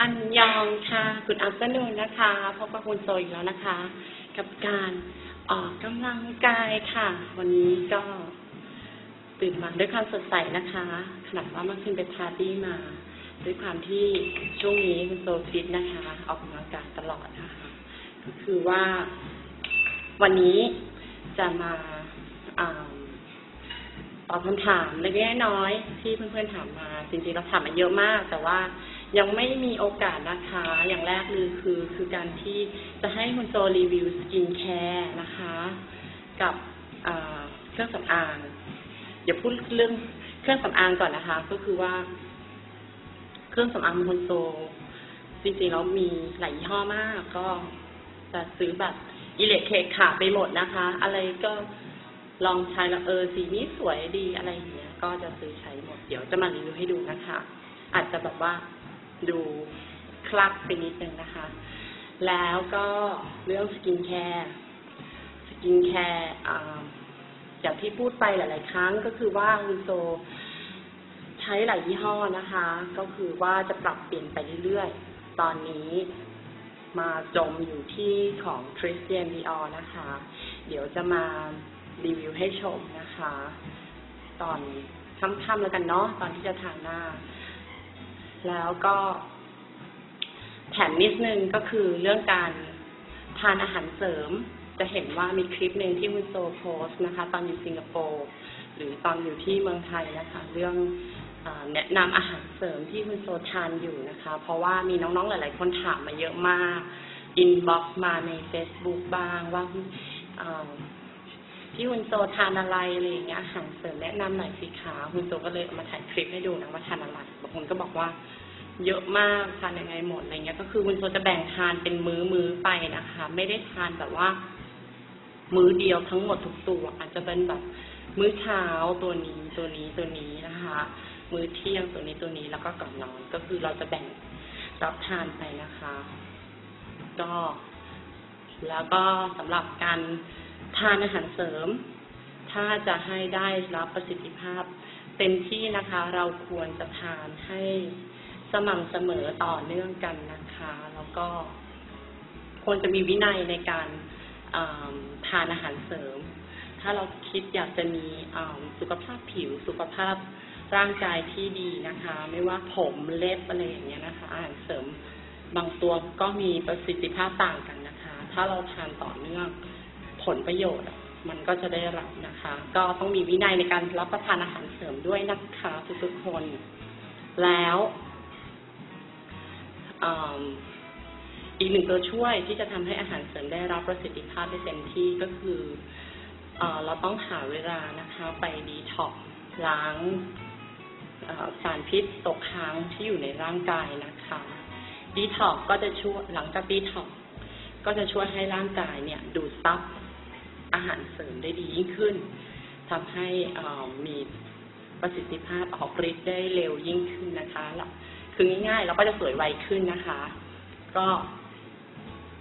อันยองค่ะ คุณอั t เ r n o o n นะคะพบกับคุณโซอีกแล้วนะคะ กับการออกกำลังกายค่ะ วันนี้ก็ตื่นมาด้วยความสดใสนะคะ ขนาดว่าเมื่อคืนไปปาร์ตี้มา ด้วยความที่ช่วงนี้คุณโซฟิตนะคะ ออกกำลังกายตลอดนะคะ ก็คือว่าวันนี้จะมาอ่าตอบคำถามเล็กๆน้อยๆที่เพื่อนๆถามมา จริงๆเราถามมาเยอะมาก แต่ว่า ยังไม่มีโอกาสนะคะ อย่างแรกเลยคือ คือการที่จะให้คุณโซรีวิวสกินแคร์นะคะ กับเครื่องสำอางเดี๋ยวพูดเรื่องเครื่องสำอางก่อนนะคะ ก็คือว่า เครื่องสำอางคุณโซจริงๆแล้วมีหลายยี่ห้อมาก ก็จะซื้อแบบอิเล็กเคขาไปหมดนะคะ อะไรก็ลองใช้แล้วเออสีนี้สวยดีอะไรอย่างเงี้ย ก็จะซื้อใช้หมด เดี๋ยวจะมารีวิวให้ดูนะคะ อาจจะแบบว่า ดูคลักไปนิดนึงนะคะ แล้วก็เรื่องสกินแคร์สกินแคร์อย่างที่พูดไปหลาย ๆ ครั้งก็คือว่าคุณโซใช้หลายยี่ห้อนะคะ ก็คือว่าจะปรับเปลี่ยนไปเรื่อย ๆ ตอนนี้มาจมอยู่ที่ของ Christian Dior นะคะ เดี๋ยวจะมารีวิวให้ชมนะคะ ตอนค่ำๆแล้วกันเนาะตอนที่จะทานหน้า แล้วก็แถมนิดนึงก็คือเรื่องการทานอาหารเสริม จะเห็นว่ามีคลิปหนึ่งที่คุณโซโพสนะคะ ตอนอยู่สิงคโปร์หรือตอนอยู่ที่เมืองไทยนะคะ เรื่องแนะนำอาหารเสริมที่คุณโซทานอยู่นะคะ เพราะว่ามีน้องๆหลาย ๆ คนถามมาเยอะมาก อินบ็อกซ์มาใน Facebook บ้างว่า พี่คุณโซทานอะไรอะไรอย่างเงี้ยอาหารเสริมแนะนำหน่อยสิคะคุณโซก็เลยเอามาถ่ายคลิปให้ดูนะว่าทานอะไรบางคนก็บอกว่า เยอะมากทานยังไงหมดอะไรเงี้ย ก็คือคุณโซจะแบ่งทานเป็นมื้อมื้อไปนะคะ ไม่ได้ทานแบบว่า มื้อเดียวทั้งหมดทุกตัว อาจจะเป็นแบบมื้อเช้าตัวนี้ตัวนี้ตัวนี้นะคะ มื้อเที่ยงตัวนี้ตัวนี้แล้วก็ก่อนนอนก็คือเราจะแบ่งรับทานไปนะคะ ก็ แล้วก็สำหรับการ ทานอาหารเสริม ถ้าจะให้ได้รับประสิทธิภาพ เต็มที่นะคะเราควรจะทานให้สม่ำเสมอต่อเนื่องกันนะคะ แล้วก็ควรจะมีวินัยในการทานอาหารเสริม ถ้าเราคิดอยากจะมีสุขภาพผิวสุขภาพร่างกายที่ดีนะคะ ไม่ว่าผมเล็บอะไรอย่างเงี้ยนะคะ อาหารเสริมบางตัวก็มีประสิทธิภาพต่างกันนะคะ ถ้าเราทานต่อเนื่อง ผลประโยชน์ มันก็จะได้รับนะคะ ก็ต้องมีวินัยในการรับประทานอาหารเสริมด้วยนะคะทุกๆคน แล้วอีกหนึ่งตัวช่วยที่จะทำให้อาหารเสริมได้รับประสิทธิภาพได้เต็มที่ก็คือเอเราต้องหาเวลานะคะ ไปดีท็อกล้างสารพิษตกค้างที่อยู่ในร่างกายนะคะดีท็อกก็จะช่วยหลังจากดีท็อกก็จะช่วยให้ร่างกายเนี่ย ดูดซับ อาหารเสริมได้ดียิ่งขึ้นทำให้มีประสิทธิภาพออกฤทธิ์ได้เร็วยิ่งขึ้นนะคะคือง่ายๆเราก็จะสวยไวขึ้นนะคะ ก็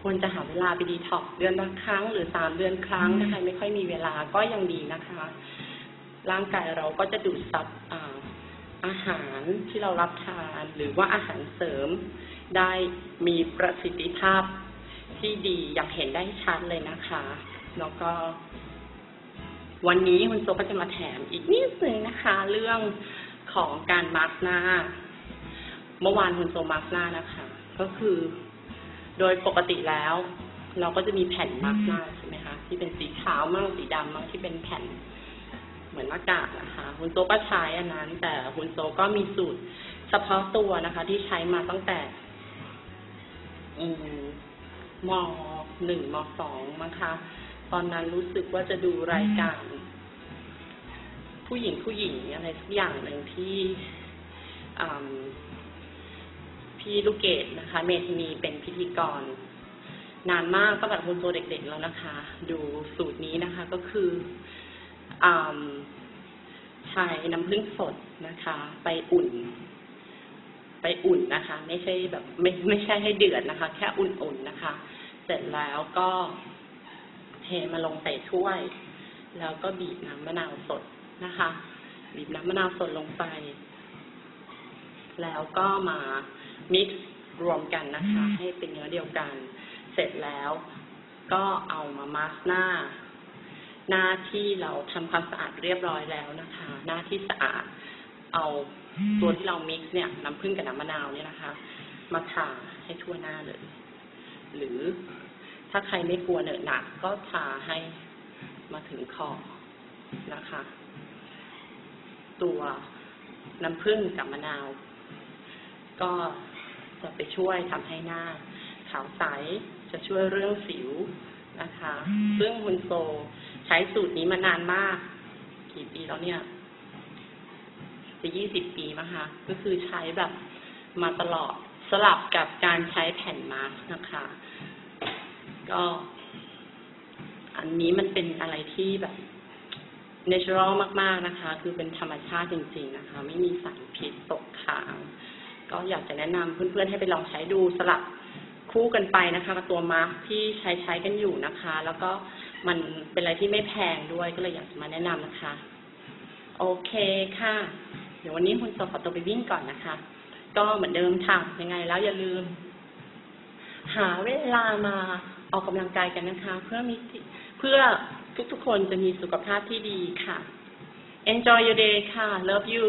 ควรจะหาเวลาไปดีท็อกเดือนละครั้ง หรือสามเดือนครั้งถ้าใครไม่ค่อยมีเวลาก็ยังดีนะคะ ร่างกายเราก็จะดูดซับอาหารที่เรารับทาน หรือว่าอาหารเสริมได้มีประสิทธิภาพที่ดีอย่างเห็นได้ชัดเลยนะคะ แล้วก็ วันนี้คุณโซก็จะมาแถมอีกนิดนึงนะคะ เรื่องของการมาร์กหน้า เมื่อวานคุณโซมาร์กหน้านะคะ ก็คือ โดยปกติแล้ว เราก็จะมีแผ่นมาร์กหน้าใช่ไหมคะที่เป็นสีขาวมั่งสีดำมั่งที่เป็นแผ่นเหมือนหน้ากากนะคะคุณโซก็ใช้อันนั้น แต่คุณโซก็มีสูตรเฉพาะตัวนะคะ ที่ใช้มาตั้งแต่ อืมมหนึ่งมสองมั้งคะ ตอนนั้นรู้สึกว่าจะดูรายการ ผู้หญิงผู้หญิงอะไรสักอย่างหนึ่งที่พี่ลูกเกดนะคะ เมทินีเป็นพิธีกร นานมากก็แบบคุณโซเด็กๆแล้วนะคะ ดูสูตรนี้นะคะ ก็คืออใช้น้ำผึ้งสดนะคะ ไปอุ่น ไปอุ่นนะคะ ไม่ใช่แบบ ไม่ไม่ใช่ให้เดือดนะคะ แค่อุ่นๆนะคะ เสร็จแล้วก็ เทมาลงใส่ถ้วย แล้วก็บีบน้ำมะนาวสดนะคะ บีบน้ำมะนาวสดลงไป แล้วก็มามิกซ์รวมกันนะคะ ให้เป็นเนื้อเดียวกัน เสร็จแล้วก็เอามามาสก์หน้า หน้าที่เราทำความสะอาดเรียบร้อยแล้วนะคะ หน้าที่สะอาด เอาตัวที่เรามิกซ์เนี่ยน้ำผึ้งกับน้ำมะนาวเนี่ยนะคะ มาทาให้ทั่วหน้าเลย หรือ ถ้าใครไม่กลัวเหนอะหนักก็ทาให้มาถึงคอนะคะ ตัวน้ำผึ้งกับมะนาว ก็จะไปช่วยทำให้หน้า ขาวใสจะช่วยเรื่องสิวนะคะ ซึ่งฮุนโซใช้สูตรนี้มานานมาก กี่ปีแล้วเนี่ย จะยี่สิบปีมั้งคะ ก็คือใช้แบบมาตลอดสลับกับการใช้แผ่นมาสก์นะคะ ก็ อันนี้มันเป็นอะไรที่แบบ natural มากๆนะคะ คือเป็นธรรมชาติจริง ๆ นะคะ ไม่มีสารพิษตกค้างก็อยากจะแนะนำเพื่อนๆให้ไปลองใช้ดูสลับคู่กันไปนะคะกับตัวมาสก์ที่ใช้ใช้กันอยู่นะคะ แล้วก็มันเป็นอะไรที่ไม่แพงด้วยก็เลยอยากจะมาแนะนำนะคะ โอเคค่ะ เดี๋ยววันนี้คุณโซขอตัวไปวิ่งก่อนนะคะ ก็เหมือนเดิมค่ะยังไงแล้วอย่าลืม หาเวลามา ออกกำลังกายกันนะคะ เพื่อมีเพื่อทุกๆคนจะมีสุขภาพที่ดีค่ะ Enjoy your day ค่ะ Love you